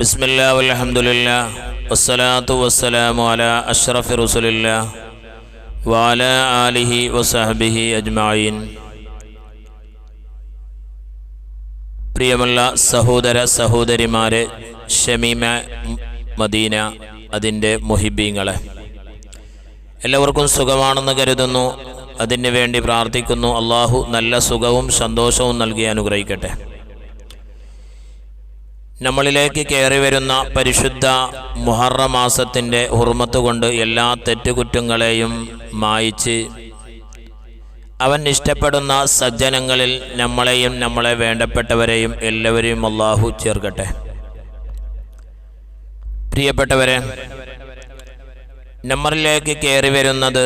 ബിസ്മില്ലാ അലഹമുല്ല വസ്സലാത്തു വസ്സലാമു അല അഷ്റഫി റസുലില്ല വാല ആലിഹി വസഹബിഹി അജ്മായിൻ പ്രിയമുള്ള സഹോദര സഹോദരിമാരെ ഷമീമ മദീന അതിന്റെ മുഹിബീങ്ങളെ. എല്ലാവർക്കും സുഖമാണെന്ന് കരുതുന്നു. അതിനു വേണ്ടി പ്രാർത്ഥിക്കുന്നു. അള്ളാഹു നല്ല സുഖവും സന്തോഷവും നൽകി അനുഗ്രഹിക്കട്ടെ. നമ്മളിലേക്ക് കയറി വരുന്ന പരിശുദ്ധ മുഹറ മാസത്തിന്റെ ഹുർമത്ത് കൊണ്ട് എല്ലാ തെറ്റുകുറ്റങ്ങളെയും മായിച്ച് അവൻ ഇഷ്ടപ്പെടുന്ന സജ്ജനങ്ങളിൽ നമ്മളെയും നമ്മളെ വേണ്ടപ്പെട്ടവരെയും എല്ലാവരെയും അള്ളാഹു ചേർക്കട്ടെ. പ്രിയപ്പെട്ടവരെ നമ്മളിലേക്ക് കയറി വരുന്നത്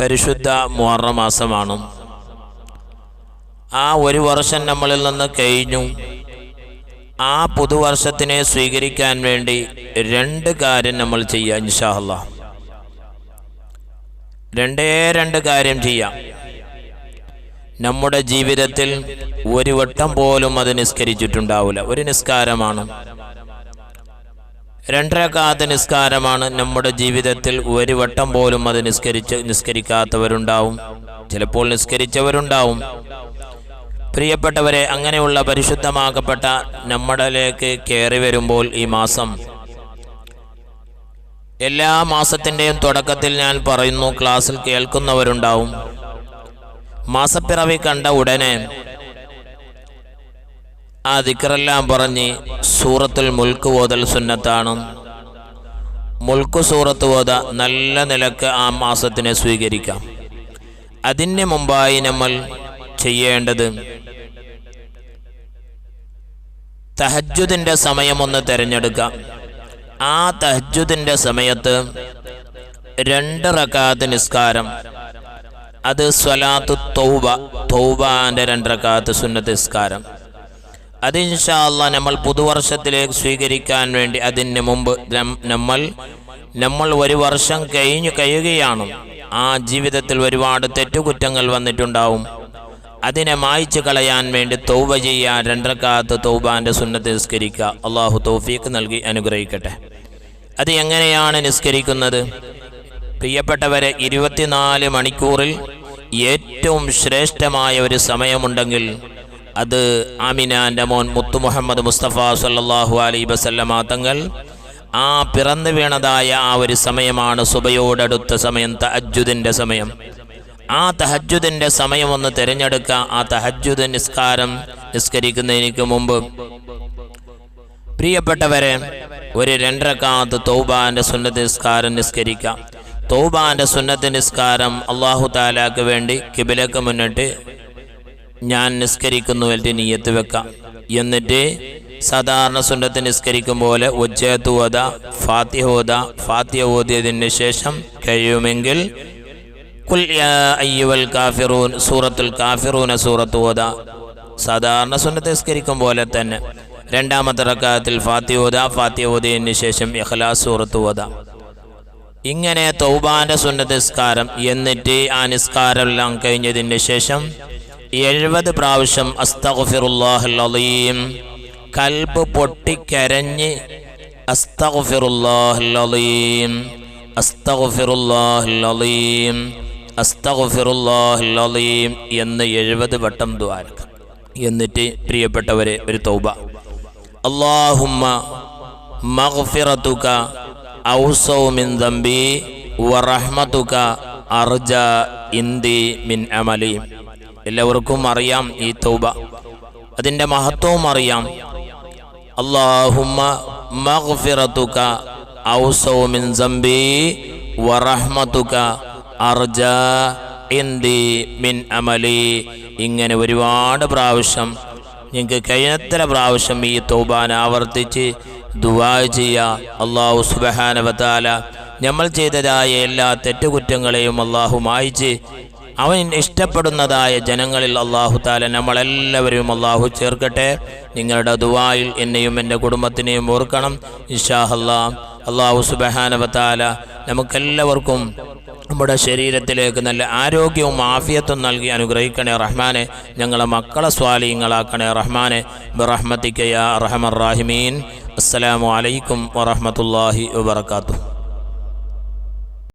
പരിശുദ്ധ മുഹറ മാസമാണ്. ആ ഒരു വർഷം നമ്മളിൽ നിന്ന് കഴിഞ്ഞു. ആ പുതുവർഷത്തിനെ സ്വീകരിക്കാൻ വേണ്ടി രണ്ട് കാര്യം നമ്മൾ ചെയ്യാം ഇൻഷാല്ല രണ്ടേ രണ്ട് കാര്യം ചെയ്യാം. നമ്മുടെ ജീവിതത്തിൽ ഒരു വട്ടം പോലും അത് നിസ്കരിച്ചിട്ടുണ്ടാവില്ല. ഒരു നിസ്കാരമാണ്. രണ്ടരക്കാത്ത നിസ്കാരമാണ്. നമ്മുടെ ജീവിതത്തിൽ ഒരു വട്ടം പോലും അത് നിസ്കരിച്ച് നിസ്കരിക്കാത്തവരുണ്ടാവും. ചിലപ്പോൾ നിസ്കരിച്ചവരുണ്ടാവും. പ്രിയപ്പെട്ടവരെ അങ്ങനെയുള്ള പരിശുദ്ധമാക്കപ്പെട്ട നമ്മളിലേക്ക് കയറി വരുമ്പോൾ ഈ മാസം എല്ലാ മാസത്തിന്റെയും തുടക്കത്തിൽ ഞാൻ പറയുന്നു ക്ലാസ്സിൽ കേൾക്കുന്നവരുണ്ടാവും. മാസപ്പിറവി കണ്ട ഉടനെ ആ ദിക്കറെല്ലാം പറഞ്ഞ് സൂറത്തുൽ മുൽക്ക് ഓതൽ സുന്നത്താണ്. മുൽക്ക് സൂറത്ത് ഓത നല്ല നിലയ്ക്ക് ആ മാസത്തിനെ സ്വീകരിക്കാം. അതിന് മുമ്പായി നമ്മൾ ചെയ്യേണ്ടത് തഹജുദിന്റെ സമയമൊന്ന് തിരഞ്ഞെടുക്കാം. ആ തഹജുദിന്റെ സമയത്ത് രണ്ട് റക്കാത്ത് നിസ്കാരം. അത് സ്വലാത്ത് തൗബ തൗബാന്റെ രണ്ട് റക്കാത്ത് സുന്നത്ത് നിസ്കാരം. അത് ഇൻഷാല്ല നമ്മൾ പുതുവർഷത്തിലേക്ക് സ്വീകരിക്കാൻ വേണ്ടി അതിന് മുമ്പ് നമ്മൾ നമ്മൾ ഒരു വർഷം കഴിഞ്ഞു കഴിയുകയാണ്. ആ ജീവിതത്തിൽ ഒരുപാട് തെറ്റുകുറ്റങ്ങൾ വന്നിട്ടുണ്ടാവും. അതിനെ മായ്ച്ചു കളയാൻ വേണ്ടി തൗബ ചെയ്യാൻ രണ്ടക്കാത്ത തൗബാന്റെ സുന്നത്ത് നിസ്കരിക്കുക. അള്ളാഹു തൗഫീഖ് നൽകി അനുഗ്രഹിക്കട്ടെ. അത് എങ്ങനെയാണ് നിസ്കരിക്കുന്നത്? പ്രിയപ്പെട്ടവരെ ഇരുപത്തിനാല് മണിക്കൂറിൽ ഏറ്റവും ശ്രേഷ്ഠമായ ഒരു സമയമുണ്ടെങ്കിൽ അത് ആമിനാന്റെ മോൻ മുത്തു മുഹമ്മദ് മുസ്തഫ സല്ലല്ലാഹു അലൈ വസല്ലമ തങ്ങൾ ആ പിറന്നു വീണതായ ആ ഒരു സമയമാണ് സുബയോടടുത്ത സമയം തജ്ജുദിന്റെ സമയം. ആ തഹജുദിന്റെ സമയം ഒന്ന് തിരഞ്ഞെടുക്കുക ആ തഹജുദ് നിസ്കാരം നിസ്കരിക്കുന്നതിനു മുമ്പ്. പ്രിയപ്പെട്ടവരെ ഒരു രണ്ടരക്കാത്ത് തൗബാന്റെ സുന്നത്ത് നിസ്കാരം നിസ്കരിക്കാം. തൗബാന്റെ സുന്നത്ത് നിസ്കാരം അള്ളാഹു താലാക്ക് വേണ്ടി കിബിലക്ക് മുന്നിട്ട് ഞാൻ നിസ്കരിക്കുന്നു എന്റെ നീയത്ത് വെക്കാം. എന്നിട്ട് സാധാരണ സുന്നത്ത് നിസ്കരിക്കും പോലെ ഉജ്ജയത്ത് ഓത ഫാത്തിഹോദ ഫാത്തിഹ ഓതിയതിന് ശേഷം കഴിയുമെങ്കിൽ കുൽ യാ അയ്യുവൽ കാഫിറൂൻ സൂറത്തുൽ കാഫിറൂന സൂറത്ത് ഓത. സാധാരണ സുന്നത്ത് നിസ്കരിക്കും പോലെ തന്നെ. രണ്ടാമത്തെ റക്കാത്തിൽ ഫാത്തിഹ ഓത. ഫാത്തിഹ ഓതിയതിന് ശേഷം ഇഖ്ലാസ് സൂറത്ത് ഓത. ഇങ്ങനെ തൗബാന്റെ സുന്നത്ത് നിസ്കാരം എന്നിട്ട് ആ നിസ്കാരം എല്ലാം കഴിഞ്ഞതിന് ശേഷം എഴുപത് പ്രാവശ്യം അസ്തഗ്ഫിറുല്ലാഹൽ അലീം. കൽബ് പൊട്ടിക്കരഞ്ഞ് അസ്തഗ്ഫിറുല്ലാഹൽ അലീം. അസ്തഗ്ഫിറുല്ലാഹൽ അലീം. അസ്തഗ്ഫിറുല്ലാഹൽ അലീം എന്ന് എഴുപത് വട്ടം ദ്വാരക്ക. എന്നിട്ട് പ്രിയപ്പെട്ടവരെ ഒരു തൗബ. അള്ളാഹുമ്മ മഗ്ഫിറതുക ഔസൗ മിൻ ദംബി വറഹ്മതുക അർജ ഇന്ദി മിൻ അമലി. എല്ലാവർക്കും അറിയാം ഈ തൗബ. അതിന്റെ മഹത്വവും അറിയാം. അള്ളാഹുമ്മ മഗ്ഫിറതുക ഔസൗ മിൻ ദംബി വറഹ്മതുക അർജ ഇന്ദി മിൻ അമലി. ഇങ്ങനെ ഒരുപാട് പ്രാവശ്യം നിങ്ങൾക്ക് കഴിഞ്ഞത്ര പ്രാവശ്യം ഈ തൗബാൻ ആവർത്തിച്ച് ദുവാ ചെയ്യുക അള്ളാഹു സുബഹാനവത്താല നമ്മൾ ചെയ്തതായ എല്ലാ തെറ്റുകുറ്റങ്ങളെയും അള്ളാഹു മായിച്ച് അവൻ ഇഷ്ടപ്പെടുന്നതായ ജനങ്ങളിൽ അള്ളാഹു താല നമ്മളെല്ലാവരും അള്ളാഹു ചേർക്കട്ടെ. നിങ്ങളുടെ ദുവായിൽ എന്നെയും എന്റെ കുടുംബത്തിനെയും ഓർക്കണം. ഇഷാഹല്ലാ അള്ളാഹു സുബഹാനവത്താല നമുക്കെല്ലാവർക്കും നമ്മുടെ ശരീരത്തിലേക്ക് നല്ല ആരോഗ്യവും ആഫിയത്തും നൽകി അനുഗ്രഹിക്കണേ റഹ്മാനെ. ഞങ്ങളെ മക്കളെ സ്വാലീങ്ങളാക്കണേ റഹ്മാനെ. ബിറഹ്മത്തിക്കയ റഹമർ റാഹിമീൻ. അസ്സലാമു അലൈക്കും വറഹമത്തല്ലാഹി വബർക്കാത്തു